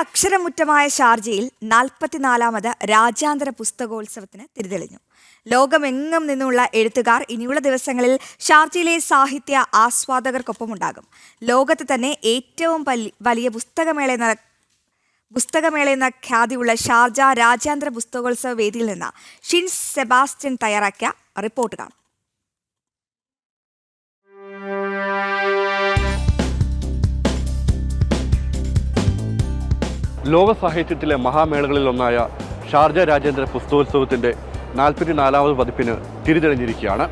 അക്ഷരമുറ്റമായ ഷാർജയിൽ നാൽപ്പത്തിനാലാമത് രാജ്യാന്തര പുസ്തകോത്സവത്തിന് തിരിതെളിഞ്ഞു. ലോകമെങ്ങും നിന്നുള്ള എഴുത്തുകാർ ഇനിയുള്ള ദിവസങ്ങളിൽ ഷാർജയിലെ സാഹിത്യ ആസ്വാദകർക്കൊപ്പമുണ്ടാകും. ലോകത്ത് തന്നെ ഏറ്റവും വലിയ പുസ്തകമേള എന്ന പുസ്തകമേള എന്ന ഖ്യാതിയുള്ള ഷാർജ രാജ്യാന്തര പുസ്തകോത്സവ വേദിയിൽ നിന്ന് ഷിൻസ് സെബാസ്റ്റ്യൻ തയ്യാറാക്കിയ റിപ്പോർട്ട് കാണാം. ലോക സാഹിത്യത്തിലെ മഹാമേളകളിലൊന്നായ ഷാർജ രാജേന്ദ്ര പുസ്തകോത്സവത്തിന്റെ നാൽപ്പത്തിനാലാമത് പതിപ്പിന് തിരിതെളിഞ്ഞിരിക്കുകയാണ്.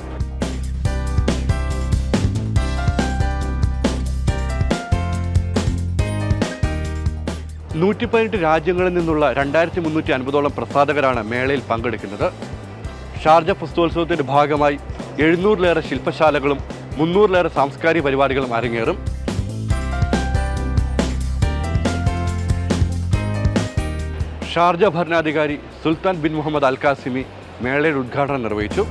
നൂറ്റി പതിനെട്ട് രാജ്യങ്ങളിൽ നിന്നുള്ള രണ്ടായിരത്തി മുന്നൂറ്റി അൻപതോളം പ്രസാധകരാണ് മേളയിൽ പങ്കെടുക്കുന്നത്. ഷാർജ പുസ്തകോത്സവത്തിന്റെ ഭാഗമായി എഴുന്നൂറിലേറെ ശില്പശാലകളും മുന്നൂറിലേറെ സാംസ്കാരിക പരിപാടികളും അരങ്ങേറും. ഷാർജ ഭരണാധികാരി Sultan bin Muhammad Al Qasimi മേളയുടെ ഉദ്ഘാടനം നിർവഹിച്ചു.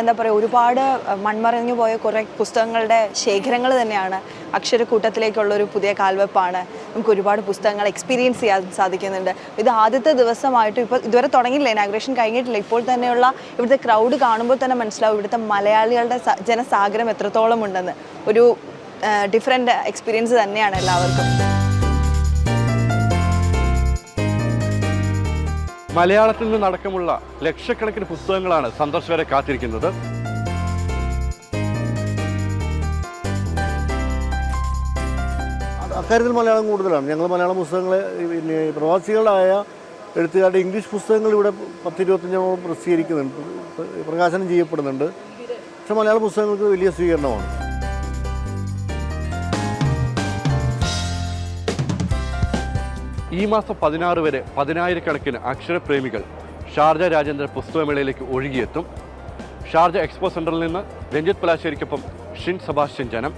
എന്താ പറയുക ഒരുപാട് മൺമറഞ്ഞു പോയ കുറേ പുസ്തകങ്ങളുടെ ശേഖരങ്ങൾ തന്നെയാണ് അക്ഷരക്കൂട്ടത്തിലേക്കുള്ള ഒരു പുതിയ കാൽവെപ്പാണ്. നമുക്ക് ഒരുപാട് പുസ്തകങ്ങൾ എക്സ്പീരിയൻസ് ചെയ്യാൻ സാധിക്കുന്നുണ്ട്. ഇത് ആദ്യത്തെ ദിവസമായിട്ട് ഇപ്പോൾ ഇതുവരെ തുടങ്ങിയില്ല. ഇനാഗ്രേഷൻ കഴിഞ്ഞിട്ടില്ല. ഇപ്പോൾ തന്നെയുള്ള ഇവിടുത്തെ ക്രൗഡ് കാണുമ്പോൾ തന്നെ മനസ്സിലാവും ഇവിടുത്തെ മലയാളികളുടെ ജനസാഗരം എത്രത്തോളം ഉണ്ടെന്ന്. ഒരു ഡിഫറെന്റ് എക്സ്പീരിയൻസ് തന്നെയാണ് എല്ലാവർക്കും. മലയാളത്തിൽ നിന്നടക്കമുള്ള ലക്ഷക്കണക്കിന് പുസ്തകങ്ങളാണ് സന്ദർശകരെ കാത്തിരിക്കുന്നത്. അക്കാര്യത്തിൽ മലയാളം കൂടുതലാണ്. ഞങ്ങൾ മലയാള പുസ്തകങ്ങൾ പിന്നെ പ്രവാസികളായ എഴുത്തുകാരുടെ ഇംഗ്ലീഷ് പുസ്തകങ്ങൾ ഇവിടെ പത്തിരുപത്തഞ്ചോളം പ്രസിദ്ധീകരിക്കുന്നുണ്ട്. പ്ര- പ്രകാശനം ചെയ്യപ്പെടുന്നുണ്ട്. പക്ഷെ മലയാള പുസ്തകങ്ങൾക്ക് വലിയ സ്വീകരണമാണ്. ഈ മാസം പതിനാറ് വരെ പതിനായിരക്കണക്കിന് അക്ഷരപ്രേമികൾ ഷാർജ രാജേന്ദ്ര പുസ്തകമേളയിലേക്ക് ഒഴുകിയെത്തും. ഷാർജ എക്സ്പോ സെന്ററിൽ നിന്ന് രഞ്ജിത് പലാശ്ശേരിക്കൊപ്പം ഷിൻ സെബാസ്റ്റ്യൻ ജനം.